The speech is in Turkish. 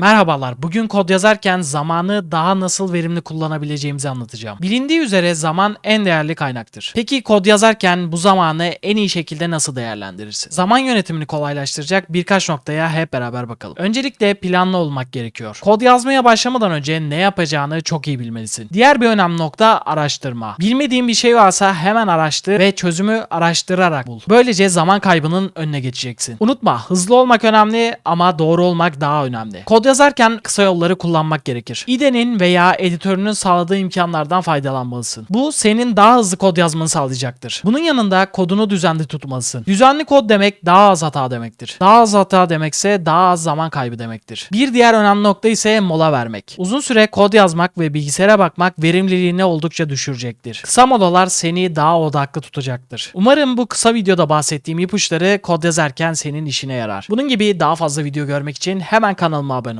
Merhabalar. Bugün kod yazarken zamanı daha nasıl verimli kullanabileceğimizi anlatacağım. Bilindiği üzere zaman en değerli kaynaktır. Peki kod yazarken bu zamanı en iyi şekilde nasıl değerlendirirsin? Zaman yönetimini kolaylaştıracak birkaç noktaya hep beraber bakalım. Öncelikle planlı olmak gerekiyor. Kod yazmaya başlamadan önce ne yapacağını çok iyi bilmelisin. Diğer bir önemli nokta araştırma. Bilmediğin bir şey varsa hemen araştır ve çözümü araştırarak bul. Böylece zaman kaybının önüne geçeceksin. Unutma hızlı olmak önemli ama doğru olmak daha önemli. Kod yazarken kısa yolları kullanmak gerekir. IDE'nin veya editörünün sağladığı imkanlardan faydalanmalısın. Bu senin daha hızlı kod yazmanı sağlayacaktır. Bunun yanında kodunu düzenli tutmalısın. Düzenli kod demek daha az hata demektir. Daha az hata demekse daha az zaman kaybı demektir. Bir diğer önemli nokta ise mola vermek. Uzun süre kod yazmak ve bilgisayara bakmak verimliliğini oldukça düşürecektir. Kısa molalar seni daha odaklı tutacaktır. Umarım bu kısa videoda bahsettiğim ipuçları kod yazarken senin işine yarar. Bunun gibi daha fazla video görmek için hemen kanalıma abone ol.